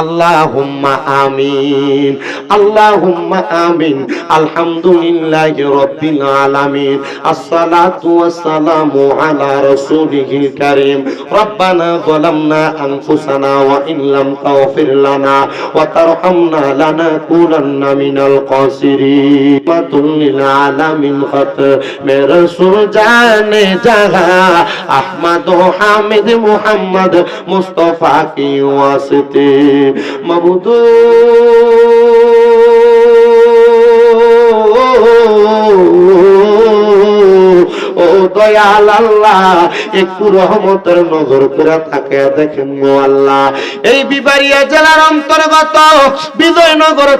আল্লাহুম্মা আমিন আল্লাহুম্মা আমিন, আলহামদুলিল্লাহি রাব্বিল আলামিন, আসসালাতু ওয়াসসালামু আলা রাসূলিহিল কারীম, রব্বানা যালামনা আনফুসানা ওয়া ইন লাম তাগফির লানা ওয়া তারহামনা লানাকুনান্না মিনাল খাসিরিন মাতুল আলামিন খত মে রাসূল জানে জাহা আহমদ ও হামিদ মুহাম্মদ মুস্তাফা কি ওয়াসিতে মাবুদ দয়াল আল্লাহ, একটু রহমতের নজর করে দেখেন আল্লাহ। এই জেলার অন্তর্গত বিজয়নগর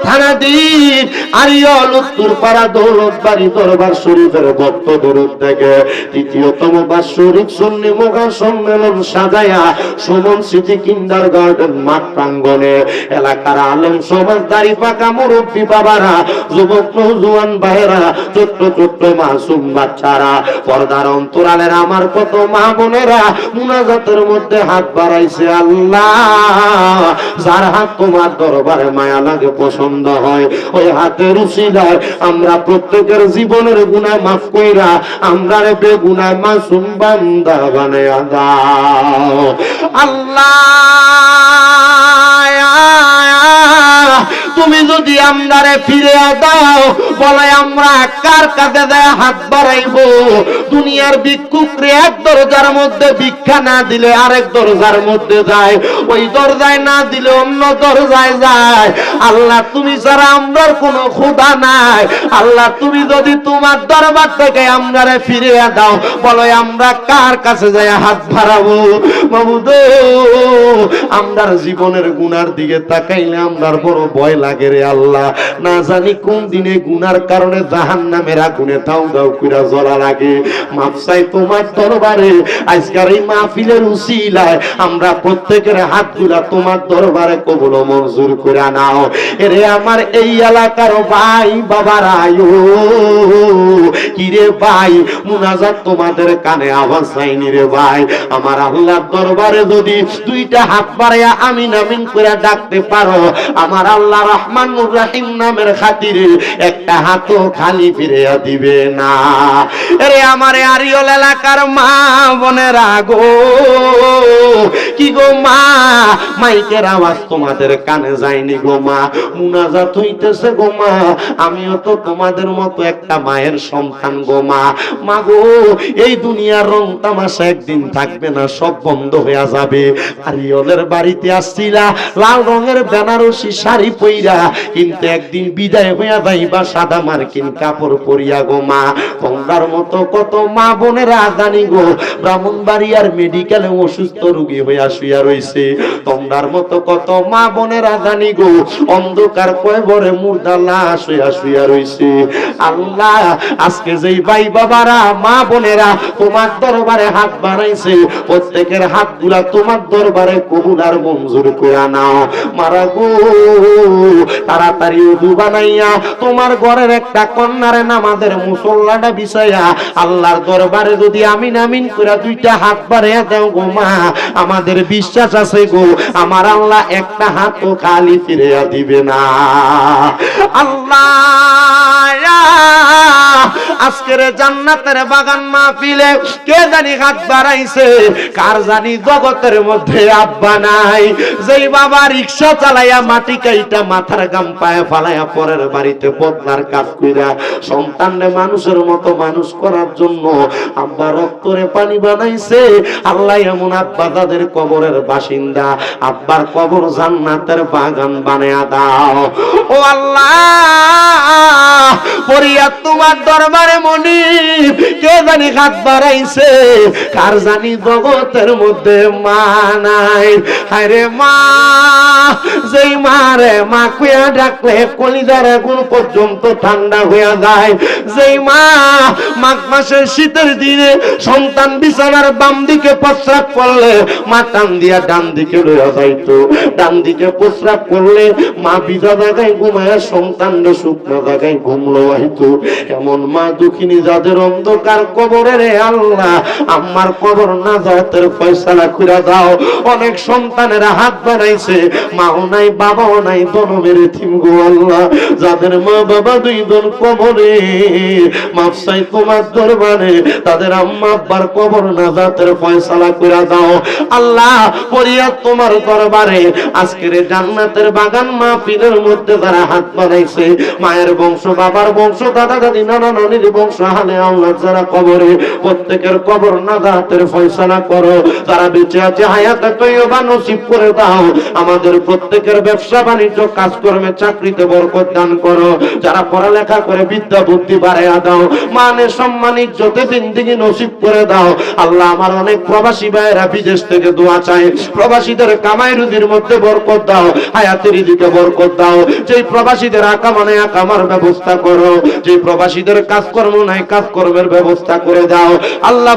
আরিয়ল উত্তরপাড়া দৌলতবাড়ি দরবার শরীফের ভক্ত দরুদ থেকে তৃতীয়তম বাৎসরিক সন্নি মোগা সম্মেলন সাজায়া সুমন স্মৃতি কিন্ডার গার্ডেন মাঠ প্রাঙ্গনে এলাকার আলম সমাজ দাড়ি পাকা মুরব্বী বাবারা, যুবক নৌজওয়ান ভাইরা ছোট্ট ছোট্ট মাসুম বাচ্চারা পর্দার অন্তরালের আমার কত মা বোনেরা মুনাজাতের মধ্যে হাত বাড়াইছে আল্লাহ। যার হাত তোমার দরবারে মায়া লাগে, পছন্দ হয়, ওই হাতের উসিলায় আমরা প্রত্যেকের জীবনের গুনাহ মাফ কইরা আমরা রে বেগুনা মাসুম বান্দা বানায়া দাও। আল্লাহ তুমি যদি আমরারে ফিরে দাও, বলে আমরা কার কাছে দেয় হাত বাড়াইব? দুনিয়ার ভিক্ষুকরে এক দরজার মধ্যে ভিক্ষা না দিলে আরেক দরজার মধ্যে যায়। ওই দরজায় না দিলে অন্য দরজায় যায়। আল্লাহ, তুমি ছাড়া আমরার কোনো ক্ষুধা নাই। আল্লাহ, তুমি যদি তোমার দরবার থেকে আমরারে ফিরে দাও, বলো আমরা কার কাছে যাই হাত বাড়াবো? মাবুদ আমরার জীবনের গুনার দিকে তাকাইলে আমরার বড় ভয় লাগে রে আল্লাহ। না জানি কোন দিনে গুনার কারণে জাহান নামের আগুনে দাও দাও কইরা জ্বলা লাগে। মাপসাই তোমার দরবারে, আজকের এই মাহফিলের উসিলায় আমরা প্রত্যেকের হাতগুলা তোমার দরবারে কবুল মঞ্জুর করে নাও। এরে আমার এই এলাকার ভাই বাবারা, আয়ো, কিরে ভাই, মুনাজাত তোমাদের কানে আওয়াজ যায়নি রে ভাই। আমার আল্লাহর দরবারে যদি দুইটা হাত বাড়াইয়া আমিন আমিন করে ডাকতে পারো, আমার আল্লাহ রহমানুর রাহিম নামের খাতিরে একটা হাতও খালি ফিরিয়া দিবে না। আরে আমার আরিয়ল এলাকার মা বোনেরা গো কি গো মা? মাইকের আওয়াজ তোমাদের কানে যায়নি গো মা। মুনাজাত হইতেছে গো মা। আমিও তো তোমাদের মতো একটা মায়ের সন্তান গো মা। মা গো, এই দুনিয়ার রং তামাশা একদিন থাকবে না, সব বন্ধ হয়ে যাবে। আরিয়লের বাড়িতে আসছিলা, লাল রঙের বেনারসি শাড়ি পইরা, কিন্তু একদিন বিদায় হইয়া যাইবা সাদা মার্কিন কাপড় পরিয়া গো মা। তোমরার মতো কত মা বোনেরা জানি গো, ব্রাহ্মণবাড়িয়ার মেডিকেলে অসুস্থ রুগী হইয়া শুইয়া রইছে। মতো কত মা গো, অন্ধকার মুর্দা লাশ হইয়া রইছে। আল্লাহ, আজকে যেই ভাই বাবারা, মা বোনেরা তোমার দরবারে হাত বাড়াইছে, প্রত্যেকের তোমার দরবারে কবুল আর মঞ্জুর নাও। মারা গো, তাড়াতাড়ি উদু বানাইয়া তোমার ঘরের একটা কন্যারে নামাদের মুসল্লাটা বিছাইয়া আল্লাহর দরবারে যদি আমিন আমিন করে দুইটা হাত বাড়াইয়া দাও গো মা, আমাদের বিশ্বাস আছে গো, আমার আল্লাহ একটা হাতও খালি ফিরিয়া দিবে না। আল্লাহ, আজকের জান্নাতের বাগান কে জানি হাত বাড়াইছে, কার জানি জগতের মধ্যে আব্বা নাই। যেই বাবা রিক্সা চালাইয়া মাটি কাইটা মাথার গাম পায়ে ফালাইয়া পরের বাড়িতে বদলার কাজ কইরা সন্তানরে মানুষের মতো মানুষ করার জন্য আব্বা রক্তরে পানি বানাইছে। আল্লাহ এমন আব্বা তাদের কবরের বাসিন্দা, আব্বার কবর জান্নাতের বাগান বানায়া দাও। ও আল্লাহ তোমার দরবারে মনি কে জানি হাত বাড়াইছে, কার জানি জগতের মধ্যে মা নাই। আরে মা, যেই মা রে, মা কুয়া ডাকলে কলিজার এখন পর্যন্ত ঠান্ডা হয়ে যায়। যেই মা, মাঘ মাসের শীতের দিনে সন্তান বিছানার বাম দিকে প্রস্রাব করলে মা টান দিয়া ডান দিকে লইয়া যাইতো। ডান দিকে প্রস্রাব করলে মা বিধা জায়গায় ঘুমায় সন্তান শুকনো জায়গায় ঘুমলো হইতো এমন মা দুঃখিনী যাদের অন্ধকার কবরে রে আল্লাহ, আমার কবর না যাতের ফয়সালা খুঁড়া দাও। অনেক সন্তানেরা হাত বানাইছে মা মাও নাই, বাবাও নাই দনমের থিম গো আল্লাহ। যাদের মা বাবা দুই দন কবরে, মাপসাই তোমার দরবারে, তাদের আম্মা আব্বার কবর নাজাতের ফয়সালা করে দাও। আল্লাহ তোমার দরবারে আজকের জান্নাতের বাগান মা মধ্যে হাত বানাইছে মায়ের বংশ, বাবার বংশ, দাদা দাদি, নানা নানির বংশ আল্লাহ যারা কবরে, প্রত্যেকের কবর নাজাতের ফয়সালা করো। যারা বেঁচে আছে, হায়াতে নসিব করে দাও। আমাদের প্রত্যেকের ব্যবসা, বাণিজ্য, কাজকর্মে চাকরিতে বরকত দান করো। যারা পড়ালেখা করে বিদ্যা, বুদ্ধি বাড়াইয়া দাও। মানে সম্মান, ইজ্জতে জিন্দিগি নসিব করে দাও। আল্লাহ আমার অনেক প্রবাসী ভাইয়েরা বিদেশ থেকে দোয়া চায় প্রবাসীদের মধ্যে বরকত দাও হায়াতের বরকত দাও। প্রবাসীদের আঁকা মানে আকামার ব্যবস্থা করো। প্রবাসীদের কাজকর্ম নাই, কাজকর্মের ব্যবস্থা করে দাও। আল্লাহ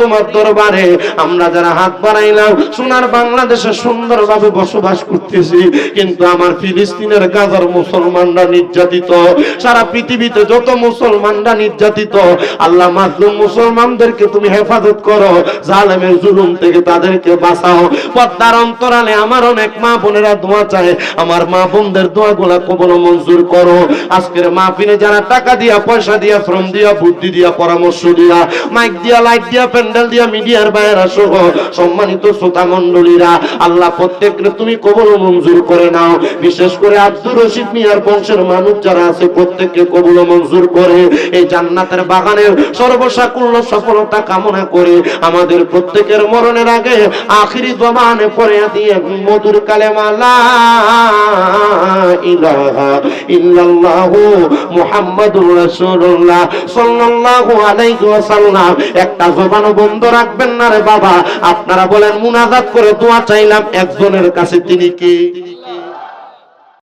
তোমার দরবারে, আমরা যারা হাত বাড়াইলাম, সোনার বাংলাদেশে সুন্দরভাবে বসবাস করতেছি, কিন্তু আমার ফিলিস্তিনের গাজার মুসলমানরা নির্যাতিত। সারা পৃথিবীতে যত মুসলমানরা নির্যাতিত, আল্লাহ মাজলুম মুসলমানদেরকে তুমি হেফাজত করো। জালেমের জুলুম থেকে তাদেরকে পদ্মার অন্তরালে আমার অনেক মা বোনেরা দোয়া চায়। আমার মা বোনদের দোয়াগুলা কবল মঞ্জুর করো। আজকের যারা টাকা দিয়া, পয়সা দিয়া, শ্রম দিয়া, বুদ্ধি দিয়া, পরামর্শ দিয়া, মাইক দিয়া, লাইট দিয়া, প্যান্ডেল দিয়া, মিডিয়ার বাইরা সহ সম্মানিত শ্রোতা মন্ডলীরা আল্লাহ প্রত্যেককে তুমি কবল মঞ্জুর করে নাও। বিশেষ করে আব্দুর রশিদ মিয়ার বংশের মানুষ যারা আছে, প্রত্যেককে কবল মঞ্জুর করে। এই জান্নাতের বাগানের সর্বসাকুল্য সফলতা কামনা করে আমাদের প্রত্যেকের মরণের আগে আখিরি জমান পরে দিয়ে মধুর ওয়াসাল্লাম। একটা জবান বন্ধ রাখবেন না রে বাবা। আপনারা বলেন, মুনাজাত করে দোয়া চাইলাম, একজনের কাছে তিনি কে?